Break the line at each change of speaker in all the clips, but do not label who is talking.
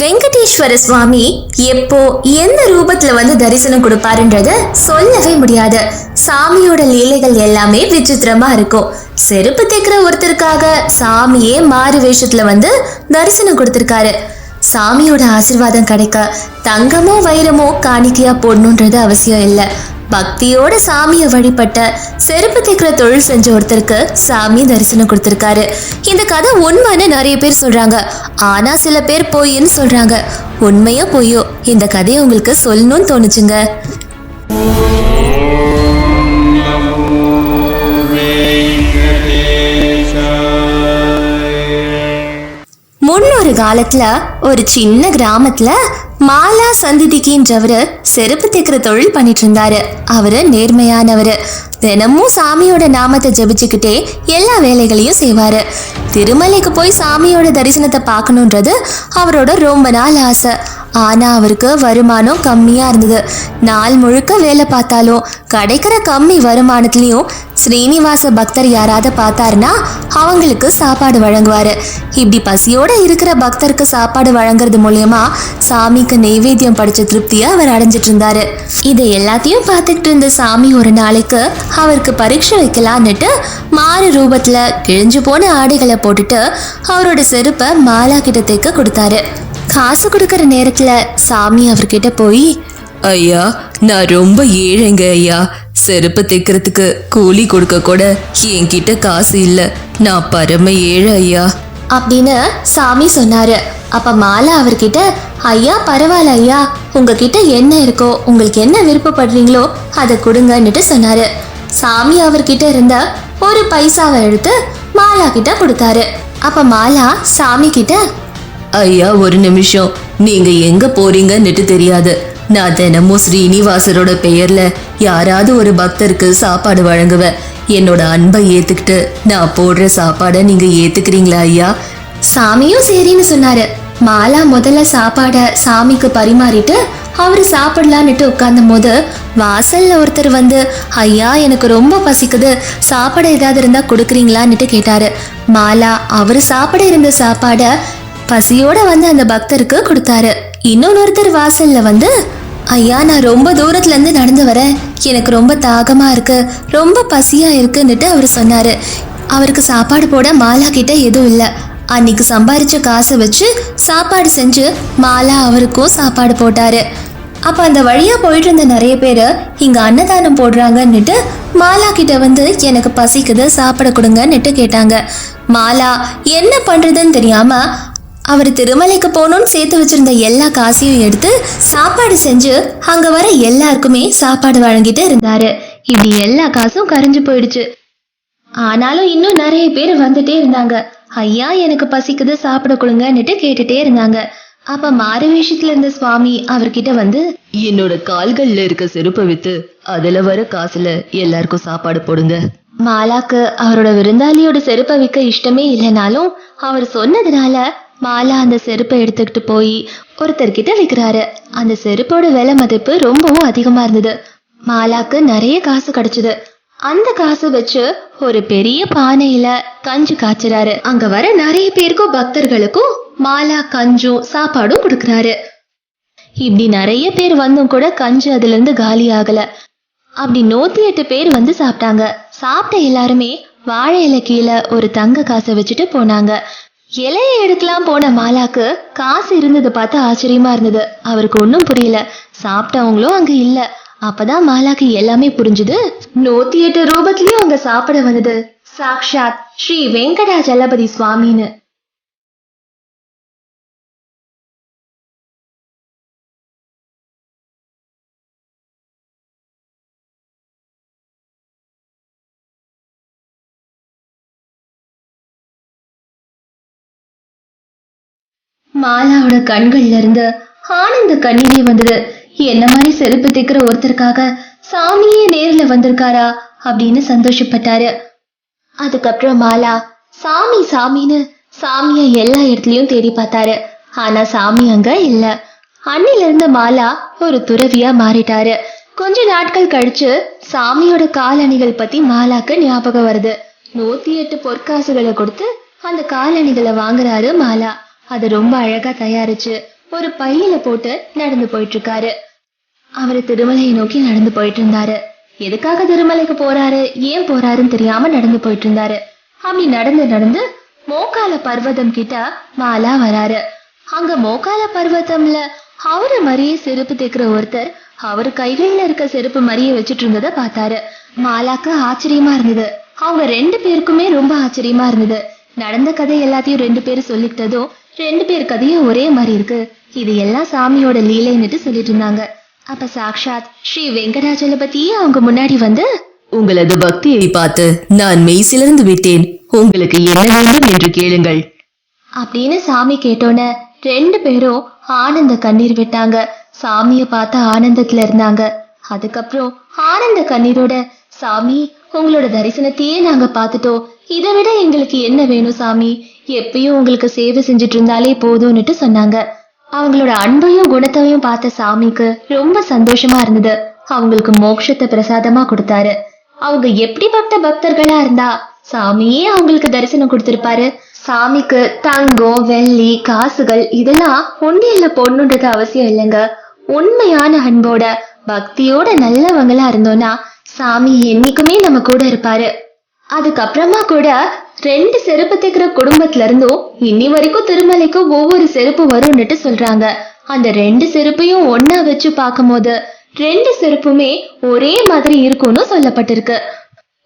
வெங்கடேஸ்வர சுவாமி எப்போ எந்த ரூபத்துல வந்து தரிசனம் கொடுப்பாருன்றத சொல்லவே முடியாது. சாமியோட லீலைகள் எல்லாமே விசித்திரமா இருக்கும். செருப்பு தைக்கிற ஒருத்தருக்காக சாமியே மாறு வேஷத்துல வந்து தரிசனம் கொடுத்திருக்காரு. சாமியோட ஆசிர்வாதம் கிடைக்க தங்கமோ வைரமோ காணிக்கையா போடணுன்றது அவசியம் இல்லை. பக்தியோட சாமியை வழிபட்ட செருப்பு தைக்கிற தொழில் செஞ்ச ஒருத்தருக்கு சாமி தரிசனம் கொடுத்துருக்காரு. இந்த கதை உண்மைன்னு நிறைய பேர் சொல்றாங்க. ஆனா சில பேர் பொய்ன்னு சொல்றாங்க. உண்மையோ பொய்யோ இந்த கதையை உங்களுக்கு சொல்லணும்னு தோணுச்சுங்க. முன்னொரு காலத்துல ஒரு சின்ன கிராமத்துல மாலா சந்திதிக்கின்றவரு செருப்பு தைக்கிற தொழில் பண்ணிட்டு இருந்தாரு அவரு நேர்மையானவர். தினமும் சாமியோட நாமத்தை ஜெபிச்சுக்கிட்டே எல்லா வேலைகளையும் செய்வாரு. திருமலைக்கு போய் சாமியோட தரிசனத்தை பார்க்கணுன்றது அவரோட ரொம்ப நாள் ஆசை. ஆனால் அவருக்கு வருமானம் கம்மியாக இருந்தது. நாள் முழுக்க வேலை பார்த்தாலும் கிடைக்கிற கம்மி வருமானத்துலேயும் ஸ்ரீனிவாச பக்தர் யாராவது பார்த்தாருன்னா அவங்களுக்கு சாப்பாடு வழங்குவார். இப்படி பசியோடு இருக்கிற பக்தருக்கு சாப்பாடு வழங்குறது மூலயமா சாமிக்கு நெய்வேத்தியம் படித்த திருப்தியை அவர் அடைஞ்சிட்டு இருந்தார். இதை எல்லாத்தையும் பார்த்துக்கிட்டு இருந்த சாமி ஒரு நாளைக்கு அவருக்கு பரீட்சை வைக்கலான்னுட்டு மாறு ரூபத்தில் கிழிஞ்சு போன ஆடைகளை போட்டுட்டு அவரோட செருப்பை மாலா கிட்ட தைக்க கொடுத்தாரு. காசு கொடுக்கற நேரத்துல சாமி அவர்கிட்ட போய்
ஐயா நான் ரொம்ப ஏழைங்க ஐயா. செருப்பு தைக்கிறதுக்கு கூலி கொடுக்க கூட என்கிட்ட காசு இல்லை. நான் பரம ஏழை ஐயா.
அப்படின்னு சாமி சொன்னாரு. அப்ப மாலா அவர்கிட்ட ஐயா பரவாயில்ல ஐயா. உங்ககிட்ட என்ன இருக்கோ உங்களுக்கு என்ன விருப்பப்படுறீங்களோ அதை கொடுங்கன்னுட்டு சொன்னாரு. சாமி அவர்கிட்ட இருந்த ஒரு பைசாவை எடுத்து மாலா கிட்ட கொடுத்தாரு. அப்ப மாலா சாமி கிட்ட
ஐயா ஒரு நிமிஷம். நீங்க எங்க போறீங்கன்னுட்டு தெரியாது. நான் தினமும் ஸ்ரீனிவாசரோட பெயர்ல யாராவது ஒரு பக்தருக்கு சாப்பாடு வழங்குவேன் என்னோட அன்பை ஏத்துக்கிட்டு நான் போடுற சாப்பாடை நீங்க ஏத்துக்கிறீங்களா ஐயா?
சாமியும் சரின்னு சொன்னாரு. மாலா முதல்ல சாப்பாடை சாமிக்கு பரிமாறிட்டு அவரு சாப்பிடலான்னுட்டு உட்கார்ந்தும் போது வாசல்ல ஒருத்தர் வந்து ஐயா எனக்கு ரொம்ப பசிக்குது. சாப்பாடு ஏதாவது இருந்தா கொடுக்குறீங்களான்னுட்டு கேட்டாரு. மாலா அவர் சாப்பிட இருந்த சாப்பாடை பசியோட வந்து அந்த பக்தருக்கு கொடுத்தாரு. இன்னொன்னொருத்தர் வாசல்ல வந்து ஐயா நான் ரொம்ப தூரத்துல இருந்து நடந்து வரேன் எனக்கு ரொம்ப தாகமா இருக்கு ரொம்ப பசியா இருக்குன்னுட்டு அவர் சொன்னாரு. அவருக்கு சாப்பாடு போட மாலா கிட்ட எதுவும் இல்லை. அன்னைக்கு சம்பாரிச்ச காசை வச்சு சாப்பாடு செஞ்சு மாலா அவருக்கும் சாப்பாடு போட்டாரு. அப்ப அந்த வழியா போயிட்டு இருந்த நிறைய பேர் இங்க அன்னதானம் போடுறாங்கன்னுட்டு மாலா கிட்ட வந்து எனக்கு பசிக்குது சாப்பிட கொடுங்கன்னுட்டு கேட்டாங்க. மாலா என்ன பண்றதுன்னு தெரியாம அவர் திருமலைக்கு போகணும்னு சேர்த்து வச்சிருந்த எல்லா காசையும் எடுத்து சாப்பாடு செஞ்சு அங்க வர எல்லாருக்குமே சாப்பாடு வழங்கிட்டு இருந்தாரு. இப்படி எல்லா காசும் கரைஞ்சு போயிடுச்சு. ஆனாலும் இன்னும் நிறைய பேர் வந்துட்டே இருந்தாங்க. ஐயா எனக்கு பசிக்குது சாப்பிட கொடுங்கன்னுட்டு கேட்டுட்டே இருந்தாங்க. அப்ப மாறு வேஷத்துல இருந்த சுவாமி அவர்கிட்ட வந்து
என்னோட கால்கள்ல இருக்க செருப்பை வித்து அதுல வர காசுல எல்லாருக்கும் சாப்பாடு போடுங்க.
மாலாக்கு அவரோட விருந்தாளியோட செருப்பை விற்க இஷ்டமே இல்லைனாலும் அவர் சொன்னதுனால மாலா அந்த செருப்பை எடுத்துக்கிட்டு போய் ஒருத்தர்கிட்ட விற்கிறாரு அந்த செருப்போட விலை மதிப்பு ரொம்பவும் அதிகமா இருந்தது. மாலாக்கு நிறைய காசு கிடைச்சது. அந்த காசு வச்சு ஒரு பெரிய பானையில கஞ்சி காய்ச்சுறாரு. அங்க வர நிறைய பேருக்கும் பக்தர்களுக்கும் மாலா கஞ்சும் சாப்பாடும் கொடுக்கறாரு. இப்படி நிறைய பேர் வந்தும் கூட கஞ்சி அதுல இருந்து காலி ஆகல. அப்படி நூத்தி எட்டு பேர் வந்து சாப்பிட்டாங்க. சாப்பிட்ட எல்லாருமே வாழை இலை கீழே ஒரு தங்க காசை வச்சுட்டு போனாங்க. இலையை எடுக்கலாம் போன மாலாக்கு காசு இருந்தது பார்த்து ஆச்சரியமா இருந்தது. அவருக்கு ஒன்றும் புரியல. சாப்பிட்டவங்களும் அங்க இல்ல. அப்பதான் மாலாக்கு எல்லாமே புரிஞ்சுது. நூத்தி எட்டு ரூபத்திலயும் அங்க சாப்பிட வந்தது. சாக்ஷாத் ஸ்ரீ வெங்கடாஜலபதி சுவாமின்னு. மாலாவோட கண்கள்ல இருந்து ஆனந்த கண்ணீரே வந்தது. என்ன மாதிரி செருப்பு திக்கிற ஒருத்தருக்காக சாமியே நேர்ல வந்திருக்காரா அப்படின்னு சந்தோஷப்பட்டாரு. அதுக்கப்புறம் மாலா சாமி சாமின்னு சாமிய எல்லா இடத்துலயும் தேடி பார்த்தாரு. ஆனா சாமி அங்க இல்ல. அன்னில இருந்து மாலா ஒரு துறவியா மாறிட்டாரு. கொஞ்ச நாட்கள் கழிச்சு சாமியோட காலணிகள் பத்தி மாலாக்கு ஞாபகம் வருது. நூத்தி எட்டு பொற்காசுகளை கொடுத்து அந்த காலணிகளை வாங்குறாரு மாலா. அது ரொம்ப அழகா தயாரிச்சு ஒரு பையில போட்டு நடந்து போயிட்டு இருக்காரு அவரு திருமலையை நோக்கி நடந்து போயிட்டு இருந்தாரு எதுக்காக திருமலைக்கு போறாரு? ஏன் போறாருன்னு தெரியாம நடந்து போயிட்டு இருந்தாரு அப்படி நடந்து நடந்து மோக்கால பர்வதம் கிட்ட மாலா வராரு. அங்க மோக்கால பர்வதம்ல அவரு மாதிரியே செருப்பு தைக்கிற ஒருத்தர் அவர் கைகளில இருக்க செருப்பு மாதிரியே வச்சுட்டு இருந்ததை பார்த்தாரு. மாலாக்கு ஆச்சரியமா இருந்தது. அவங்க ரெண்டு பேருக்குமே ரொம்ப ஆச்சரியமா இருந்தது. நடந்த கதை எல்லாத்தையும் ரெண்டு பேரும் சொல்லிக்கிட்டதும் ரெண்டு பேர் கதையும் ஒரே மாதிரி இருக்கு. இது எல்லாம் சாமியோட லீலைன்னுட்டு சொல்லிட்டு இருந்தாங்க. அப்ப சாக்ஷாத் ஸ்ரீ வெங்கடாச்சலபதியே அவங்க முன்னாடி வந்து
உங்களது பக்தியை பார்த்து நான் மெய்சிலிருந்து விட்டேன். உங்களுக்கு என்ன வேண்டும் என்று கேளுங்கள்.
அப்படின்னு சாமி கேட்டோன்னே ரெண்டு பேரும் ஆனந்த கண்ணீர் விட்டாங்க. சாமிய பார்த்த ஆனந்தத்துல இருந்தாங்க. அதுக்கப்புறம் ஆனந்த கண்ணீரோட சாமி உங்களோட தரிசனத்தையே நாங்க பார்த்துட்டோம். இதை விட எங்களுக்கு என்ன வேணும் சாமி? எப்பயும் உங்களுக்கு சேவை செஞ்சுட்டு இருந்தாலே போதும்னுட்டு சொன்னாங்க. அவங்களோட அன்பையும் குணத்தையும் பார்த்த சாமிக்கு ரொம்ப சந்தோஷமா இருந்தது. அவங்களுக்கு மோட்சத்தை பிரசாதமா கொடுத்தாரு. அவங்க எப்படிப்பட்ட பக்தர்களா இருந்தா சாமியே அவங்களுக்கு தரிசனம் கொடுத்திருப்பாரு. சாமிக்கு தங்கம் வெள்ளி காசுகள் இதெல்லாம் ஒன்னியல்ல பொண்ணுன்றது அவசியம் இல்லைங்க. உண்மையான அன்போட பக்தியோட நல்லவங்களா இருந்தோம்னா சாமி என்னைக்குமே நம்ம கூட இருப்பாரு. அதுக்கப்புறமா கூட ரெண்டு செருப்பு தைக்கிற குடும்பத்துல இருந்தும் இன்னி வரைக்கும் திருமலைக்கு ஒவ்வொரு செருப்பு வரும்னுட்டு சொல்றாங்க. அந்த ரெண்டு செருப்பையும் ஒன்னா வச்சு பார்க்கும்போது ரெண்டு செருப்புமே ஒரே மாதிரி இருக்கும்னு சொல்லப்பட்டிருக்கு.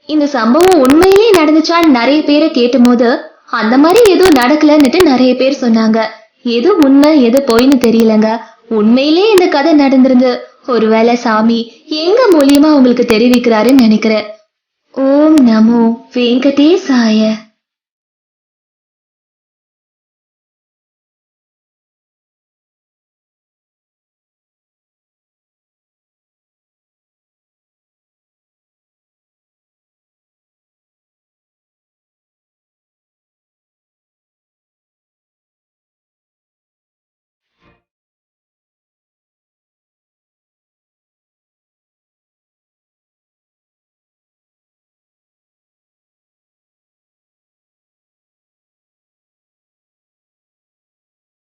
இந்த சம்பவம் உண்மையிலே நடந்துச்சான்னு நிறைய பேரை கேட்டும் போது அந்த மாதிரி எதுவும் நடக்கலன்னுட்டு நிறைய பேர் சொன்னாங்க. எது உண்மை எது பொய்னு தெரியலங்க. உண்மையிலே இந்த கதை நடந்திருந்து ஒருவேளை சாமி எங்க மூலியமா உங்களுக்கு தெரிவிக்கிறாருன்னு நினைக்கிறேன். ഓം നമോ വെങ്കടേശായ